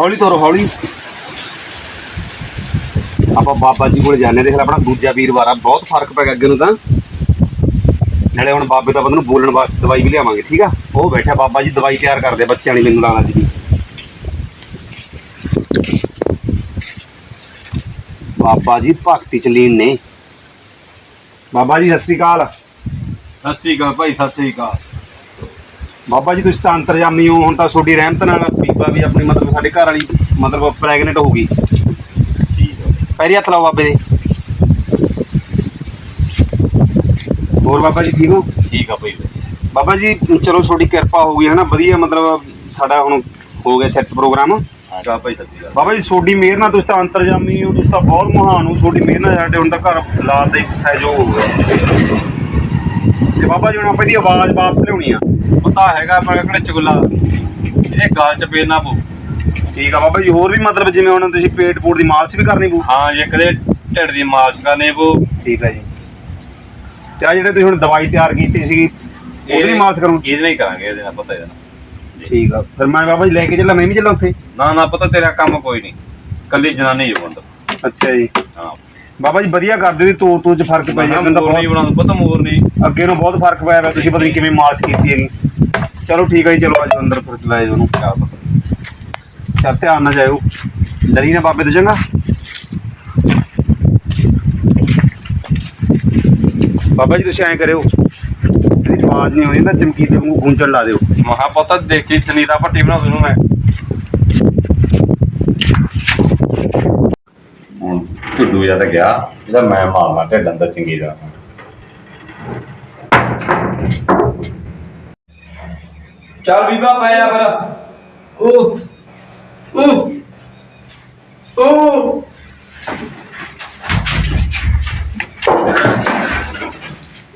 ਹੌਲੀ ਤੋਰੋ ਹੌਲੀ। ਆਪਾਂ ਬਾਬਾ ਜੀ ਕੋਲ ਜਾਣੇ ਦੇਖ ਲੈ ਆਪਣਾ ਦੂਜਾ ਵੀਰਵਾਰ ਆ ਬਹੁਤ ਫ਼ਰਕ ਪੈ ਗਿਆ ਅੱਗੇ ਨੂੰ ਤਾਂ। ਨਾਲੇ ਹੁਣ ਬਾਬੇ ਦਾ ਬੰਦੇ ਨੂੰ ਬੋਲਣ ਵਾਸਤੇ ਦਵਾਈ ਵੀ ਲਿਆਵਾਂਗੇ, ਠੀਕ ਆ? ਉਹ ਬੈਠਾ ਬਾਬਾ ਜੀ, ਦਵਾਈ ਤਿਆਰ ਕਰਦੇ ਬੱਚਿਆਂ ਲਈ ਮੈਨੂੰ ਲਾਣਾ ਜੀ। ਬਾਬਾ ਜੀ, ਭਗਤੀ ਚ ਲੀਨ ਨੇ। ਬਾਬਾ ਜੀ, ਸਤਿ ਸ੍ਰੀ ਅਕਾਲ। ਸਤਿ ਸ੍ਰੀ ਅਕਾਲ ਭਾਈ, ਸਤਿ ਸ੍ਰੀ ਅਕਾਲ। ਬਾਬਾ ਜੀ ਤੁਸੀਂ ਤਾਂ ਅੰਤਰਜਾਮੀ ਹੋ ਹੁਣ ਤਾਂ ਤੁਹਾਡੀ ਰਹਿਮਤ ਨਾਲ ਬੀਬਾ ਵੀ ਆਪਣੀ ਮਤਲਬ ਸਾਡੇ ਘਰ ਵਾਲੀ ਮਤਲਬ ਪ੍ਰੈਗਨੈਂਟ ਹੋ ਗਈ। ਠੀਕ ਹੈ ਪੈਰੀ ਹੱਥ ਲਾਓ ਬਾਬੇ ਦੇ। ਹੋਰ ਬਾਬਾ ਜੀ ਠੀਕ ਹੋ? ਠੀਕ ਆ ਭਾਈ ਬਾਬਾ ਜੀ ਚਲੋ ਤੁਹਾਡੀ ਕਿਰਪਾ ਹੋ ਗਈ ਹੈ ਨਾ ਵਧੀਆ ਮਤਲਬ ਸਾਡਾ ਹੁਣ ਹੋ ਗਿਆ ਸੈੱਟ ਪ੍ਰੋਗਰਾਮ ਹਾਂ ਭਾਈ ਬਾਬਾ ਜੀ ਤੁਹਾਡੀ ਮਿਹਰ ਨਾਲ ਤੁਸੀਂ ਤਾਂ ਅੰਤਰਜਾਮੀ ਹੋ ਤੁਸੀਂ ਤਾਂ ਬਹੁਤ ਮਹਾਨ ਹੋ। ਤੁਹਾਡੀ ਮਿਹਰ ਨਾਲ ਸਾਡੇ ਹੁਣ ਤਾਂ ਘਰ ਲਾਲ ਦਾ ਸਹਿਯੋਗ ਹੋ ਗਿਆ ਤੇ ਬਾਬਾ ਜੀ ਹੁਣ ਆਪਾਂ ਇਹਦੀ ਆਵਾਜ਼ ਵਾਪਸ ਲਿਆਉਣੀ ਆ। ਪਤਾ ਹੈਗਾ ਪਰ ਕਿਹੜੇ ਚੁਗਲਾ। ਇਹ ਗਾਲ ਚ ਪੇਨਾ ਪਊ। ਠੀਕ ਆ ਬਾਬਾ ਜੀ ਹੋਰ ਵੀ ਮਤਲਬ ਜਿਵੇਂ ਹੁਣ ਤੁਸੀਂ ਪੇਟ ਪੂਟ ਦੀ ਮਾਲਸ਼ ਵੀ ਕਰਨੀ ਪਊ? ਹਾਂ ਜੇ ਕਦੇ ਢਿੱਡ ਦੀ ਮਾਲਸ਼ ਕਰਨੇ ਪਊ। ਠੀਕ ਹੈ ਜੀ। ਤੇ ਆ ਜਿਹੜੇ ਤੁਸੀਂ ਹੁਣ ਦਵਾਈ ਤਿਆਰ ਕੀਤੀ ਸੀਗੀ ਉਹਦੀ ਮਾਲਸ਼ ਕਰੂੰ। ਇਹਦੇ ਨਾਲ ਹੀ ਕਰਾਂਗੇ ਇਹਦੇ ਨਾਲ ਪਤਾ ਇਹਦਾ ਠੀਕ ਆ। ਫਿਰ ਮੈਂ ਬਾਬਾ ਜੀ ਲੈ ਕੇ ਚੱਲਾਂ ਮੈਂ ਵੀ ਚੱਲਾਂ ਉੱਥੇ? ਨਾ ਨਾ ਪਤਾ ਤੇਰਾ ਕੰਮ ਕੋਈ ਨਹੀਂ। ਕੱਲੀ ਜਨਾਨੀ ਹੀ ਬੰਦ। ਅੱਛਾ ਜੀ। ਹਾਂ। ਬਾਬਾ ਜੀ ਵਧੀਆ ਕਰਦੇ ਦੀ ਤੋਰ ਤੋਰ ਚ ਫ਼ਰਕ ਪੈ ਜਾਂਦਾ ਤਾਂ ਮੋਰ ਨਹੀਂ ਬਹੁਤ ਬਣਾਉਂਦਾ ਪਤਾ ਮੋਰ ਨਹੀਂ। ਅੱਗੇ ਨੂੰ ਬਹੁਤ ਫ਼ਰਕ ਪਿਆ ਤੁਸੀਂ ਪਤਾ ਨਹੀਂ ਕਿਵੇਂ ਮਾਲਸ਼ ਕੀਤੀ ਹੈਗੀ। ਚਲੋ ਠੀਕ ਹੈ ਜੀ ਚਲੋ ਅੱਜ ਅੰਦਰ ਫਿਰ ਲੈ ਜਾਓ ਉਹਨੂੰ ਕਿਆ ਪਤਾ ਚੱਲ ਧਿਆਨ ਨਾਲ ਜਾਇਓ। ਡਰੀ ਨਾ ਬਾਬੇ ਤੋਂ ਚੰਗਾ। ਬਾਬਾ ਜੀ ਤੁਸੀਂ ਐਂ ਕਰਿਓ। ਜਿਹੜੀ ਆਵਾਜ਼ ਨਹੀਂ ਹੋਣੀ ਤਾਂ ਚਮਕੀ ਦੇ ਵਾਂਗੂ ਗੂੰਜਣ ਲਾ ਦਿਓ। ਮਹਾ ਪਤਾ ਦੇਖੀ ਸੁਨੀਤਾ ਭੱਟੀ ਬਣਾ ਦੂੰ ਮੈਂ। ਹੁਣ ਢਿੱਡੂ ਜਿਹਾ ਤਾਂ ਗਿਆ। ਇਹਦਾ ਮੈਂ ਮਾਰਨਾ ਢਿੱਡ ਅੰਦਰ ਚੰਗੀ ਦਾ ਚੱਲ ਬੀਬਾ ਪੈ ਜਾ ਫਿਰ। ਉਹ ਉਹ ਉਹ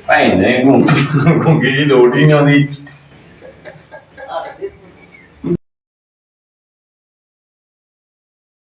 ਭਾਈ ਨੇ ਜੀ ਲੋੜ ਹੀ ਨਹੀਂ ਆਉਂਦੀ।